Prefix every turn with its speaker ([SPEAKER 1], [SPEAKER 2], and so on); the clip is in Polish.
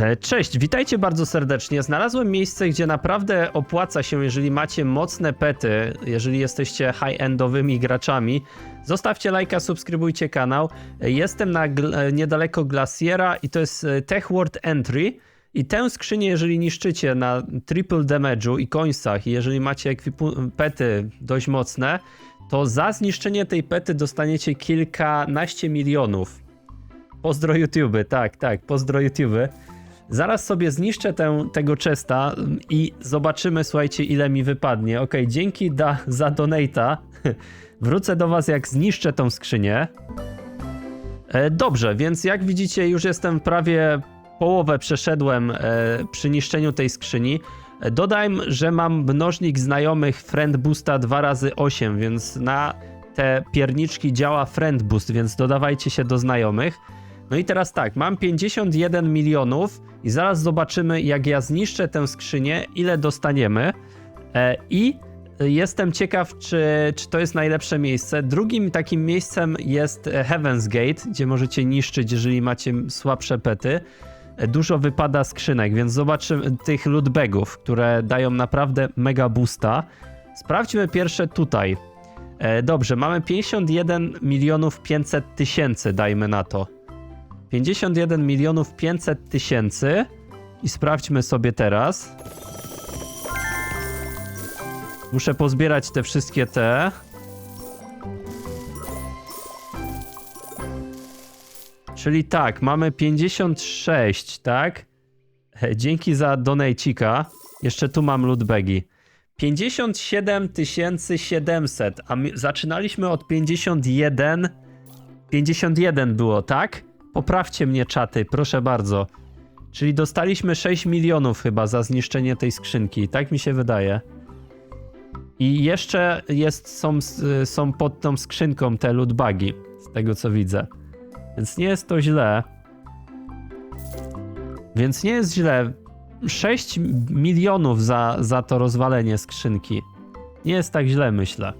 [SPEAKER 1] E, Cześć, witajcie bardzo serdecznie. Znalazłem miejsce, gdzie naprawdę opłaca się, jeżeli macie mocne pety, jeżeli jesteście high-endowymi graczami. Zostawcie lajka, subskrybujcie kanał. E, Jestem na gl- e, niedaleko Glaciera i to jest Tech World Entry. I tę skrzynię, jeżeli niszczycie na triple damage'u i końcach, i jeżeli macie pety dość mocne, to za zniszczenie tej pety dostaniecie kilkanaście milionów. Pozdro YouTube, tak, tak, pozdro YouTube. Zaraz sobie zniszczę tę, tego chesta i zobaczymy, słuchajcie, ile mi wypadnie. Ok, dzięki da, za donata. Wrócę do was, jak zniszczę tą skrzynię. E, dobrze, więc jak widzicie, już jestem prawie połowę przeszedłem e, przy niszczeniu tej skrzyni. E, Dodajmy, że mam mnożnik znajomych Friend Boosta 2 razy 8 więc na te pierniczki działa Friend Boost, więc dodawajcie się do znajomych. No i teraz tak, mam 51 milionów i zaraz zobaczymy, jak ja zniszczę tę skrzynię, ile dostaniemy. E, I jestem ciekaw, czy, czy to jest najlepsze miejsce. Drugim takim miejscem jest e, Heaven's Gate, gdzie możecie niszczyć, jeżeli macie słabsze pety. E, Dużo wypada skrzynek, więc zobaczymy tych lootbagów, które dają naprawdę mega boosta. Sprawdźmy pierwsze tutaj. E, dobrze, mamy 51 milionów 500 tysięcy, dajmy na to. 51 milionów 500 tysięcy i sprawdźmy sobie teraz. Muszę pozbierać te wszystkie te. Czyli tak, mamy 56, tak? E, Dzięki za donejcika. Jeszcze tu mam lootbagi. 57 700, a my zaczynaliśmy od 51 51 było, tak? Poprawcie mnie czaty, proszę bardzo. Czyli dostaliśmy 6 milionów chyba za zniszczenie tej skrzynki, tak mi się wydaje. I jeszcze jest, są, są pod tą skrzynką te lootbagi, z tego co widzę. Więc nie jest to źle. Więc nie jest źle. 6 milionów za, za to rozwalenie skrzynki. Nie jest tak źle, myślę.